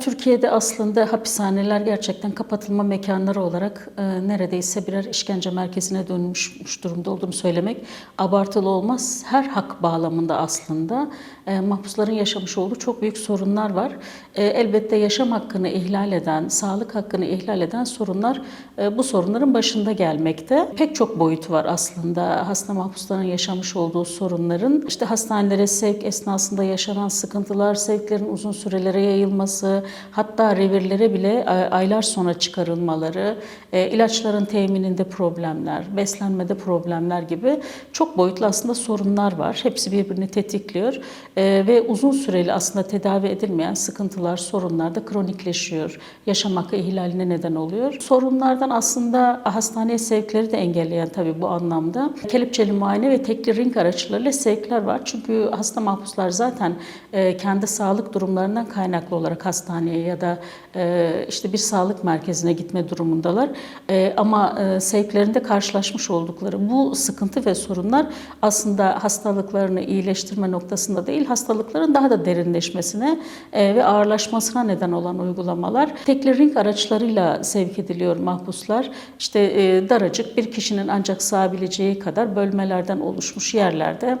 Türkiye'de aslında hapishaneler gerçekten kapatılma mekanları olarak e, neredeyse birer işkence merkezine dönmüş durumda olduğunu söylemek abartılı olmaz. Her hak bağlamında aslında e, mahpusların yaşamış olduğu çok büyük sorunlar var. E, elbette yaşam hakkını ihlal eden, sağlık hakkını ihlal eden sorunlar e, bu sorunların başında gelmekte. Pek çok boyutu var aslında hasta mahpusların yaşamış olduğu sorunların. İşte hastanelere sevk esnasında yaşanan sıkıntılar, sevklerin uzun sürelere yayılması, hatta revirlere bile aylar sonra çıkarılmaları, e, ilaçların temininde problemler, beslenmede problemler gibi çok boyutlu aslında sorunlar var. Hepsi birbirini tetikliyor E, ve uzun süreli aslında tedavi edilmeyen sıkıntılar, sorunlar da kronikleşiyor. Yaşam hakkı ihlaline neden oluyor. Sorunlardan aslında hastaneye sevkleri de engelleyen tabii bu anlamda. Kelepçeli muayene ve tekli ring araçlarıyla sevkler var. Çünkü hasta mahpuslar zaten e, kendi sağlık durumlarından kaynaklı olarak hastaneye ya da e, işte bir sağlık merkezine gitme durumundalar. E, ama e, sevklerinde karşılaşmış oldukları bu sıkıntı ve sorunlar aslında hastalıklarını iyileştirme noktasında değil, hastalıkların daha da derinleşmesine e, ve ağırlaşmasına neden olan uygulamalar. Tekli araçlarıyla sevk ediliyor mahpuslar. İşte e, daracık bir kişinin ancak sığabileceği kadar bölmelerden oluşmuş yerlerde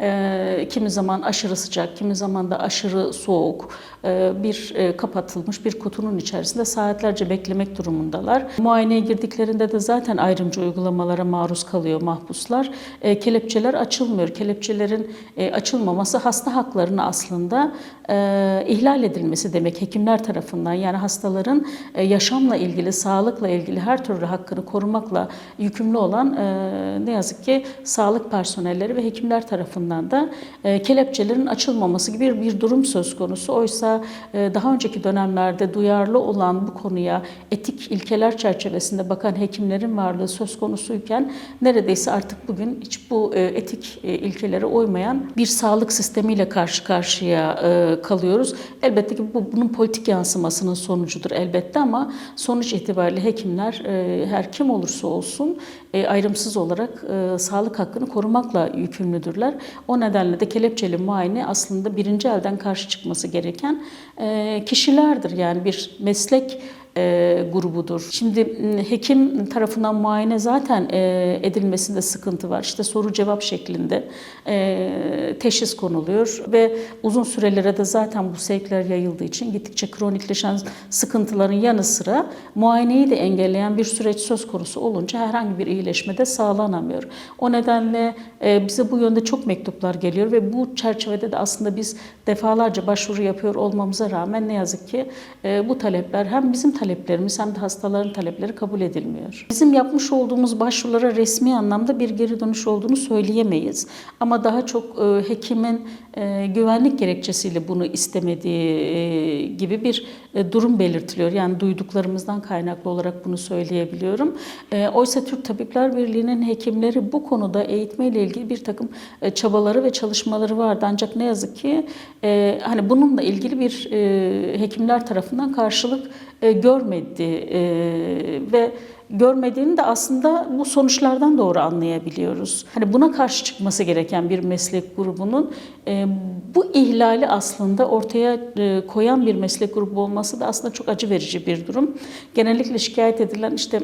e, kimi zaman aşırı sıcak, kimi zaman da aşırı soğuk e, bir e, kapatılmış bir kutunun içerisinde saatlerce beklemek durumundalar. Muayeneye girdiklerinde de zaten ayrımcı uygulamalara maruz kalıyor mahpuslar. E, kelepçeler açılmıyor. Kelepçelerin e, açılmaması hasta haklarını aslında e, ihlal edilmesi demek hekimler tarafından. Yani hastaların e, yaşamla ilgili, sağlıkla ilgili her türlü hakkını korumakla yükümlü olan e, ne yazık ki sağlık personelleri ve hekimler tarafından da e, kelepçelerin açılmaması gibi bir, durum söz konusu. Oysa e, daha önceki dönemlerde duyarlı olan bu konuya etik ilkeler çerçevesinde bakan hekimlerin varlığı söz konusuyken neredeyse artık bugün hiç bu e, etik ilkelere uymayan bir sağlık sistemiyle karşı karşıya kalıyoruz. Elbette ki bu bunun politik yansımasının sonucudur elbette ama sonuç itibariyle hekimler her kim olursa olsun e, ayrımsız olarak e, sağlık hakkını korumakla yükümlüdürler. O nedenle de kelepçeli muayene aslında birinci elden karşı çıkması gereken e, kişilerdir. Yani bir meslek e, grubudur. Şimdi hekim tarafından muayene zaten e, edilmesinde sıkıntı var. İşte soru cevap şeklinde e, teşhis konuluyor ve uzun sürelere de zaten bu sevkler yayıldığı için gittikçe kronikleşen sıkıntıların yanı sıra muayeneyi de engelleyen bir süreç söz konusu olunca herhangi bir iyileşme de sağlanamıyor. O nedenle e, bize bu yönde çok mektuplar geliyor ve bu çerçevede de aslında biz defalarca başvuru yapıyor olmamıza rağmen ne yazık ki e, bu talepler hem bizim taleplerimiz hem de hastaların talepleri kabul edilmiyor. Bizim yapmış olduğumuz başvurulara resmi anlamda bir geri dönüş olduğunu söyleyemeyiz. Ama daha çok e, hekimin e, güvenlik gerekçesiyle bunu istemediği e, gibi bir durum belirtiliyor. Yani duyduklarımızdan kaynaklı olarak bunu söyleyebiliyorum. Oysa Türk Tabipler Birliği'nin hekimleri bu konuda eğitmeyle ilgili bir takım çabaları ve çalışmaları vardı. Ancak ne yazık ki hani bununla ilgili bir hekimler tarafından karşılık e, görmedi e, ve görmediğini de aslında bu sonuçlardan doğru anlayabiliyoruz. Hani buna karşı çıkması gereken bir meslek grubunun e, bu ihlali aslında ortaya e, koyan bir meslek grubu olması da aslında çok acı verici bir durum. Genellikle şikayet edilen işte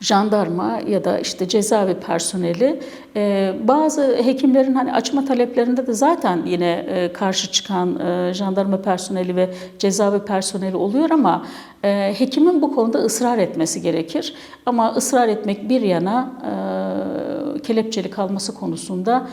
jandarma ya da işte cezaevi personeli e, bazı hekimlerin hani açma taleplerinde de zaten yine e, karşı çıkan e, jandarma personeli ve cezaevi personeli oluyor ama hekimin bu konuda ısrar etmesi gerekir. Ama ısrar etmek bir yana e, kelepçeli kalması konusunda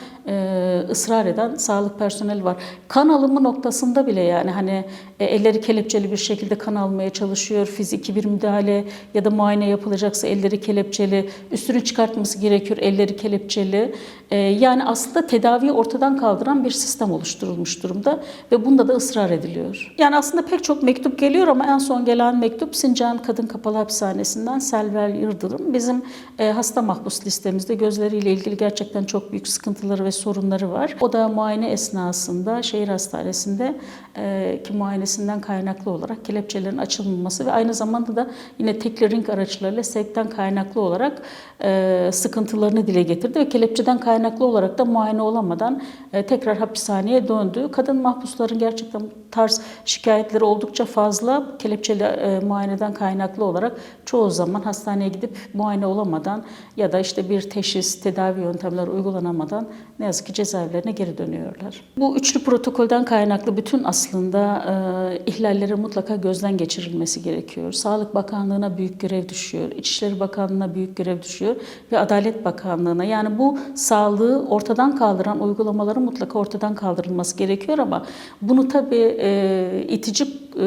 ısrar eden sağlık personeli var. Kan alımı noktasında bile yani hani elleri kelepçeli bir şekilde kan almaya çalışıyor. Fiziki bir müdahale ya da muayene yapılacaksa elleri kelepçeli, üstünü çıkartması gerekiyor elleri kelepçeli. E, yani aslında tedaviyi ortadan kaldıran bir sistem oluşturulmuş durumda ve bunda da ısrar ediliyor. Yani aslında pek çok mektup geliyor ama en son gelen mektup Sincan Kadın Kapalı Hapishanesi'nden Selver Yıldırım. Bizim e, hasta mahpus listemizde gözleriyle ilgili gerçekten çok büyük sıkıntıları ve sorunları var. O da muayene esnasında şehir hastanesinde e, ki muayenesinden kaynaklı olarak kelepçelerin açılmaması ve aynı zamanda da yine tekli ring araçlarıyla sevkten kaynaklı kaynaklı olarak e, sıkıntılarını dile getirdi ve kelepçeden kaynaklı olarak da muayene olamadan e, tekrar hapishaneye döndü. Kadın mahpusların gerçekten tarz şikayetleri oldukça fazla. Kelepçeli e, muayeneden kaynaklı olarak çoğu zaman hastaneye gidip muayene olamadan ya da işte bir teşhis, tedavi yöntemleri uygulanamadan ne yazık ki cezaevlerine geri dönüyorlar. Bu üçlü protokolden kaynaklı bütün aslında e, ihlalleri mutlaka gözden geçirilmesi gerekiyor. Sağlık Bakanlığı'na büyük görev düşüyor, İçişleri Bakanlığı'na büyük görev düşüyor ve Adalet Bakanlığı'na. Yani bu sağlığı ortadan kaldıran uygulamaların mutlaka ortadan kaldırılması gerekiyor ama bunu tabii e, itici e,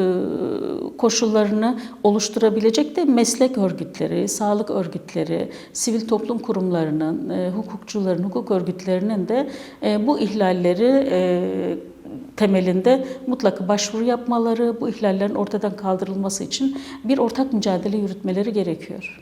koşullarını oluşturabilecek de meslek örgütleri, sağlık örgütleri, sivil toplum kurumlarının, e, hukukçuların, hukuk örgütlerinin de e, bu ihlalleri e, temelinde mutlaka başvuru yapmaları, bu ihlallerin ortadan kaldırılması için bir ortak mücadele yürütmeleri gerekiyor.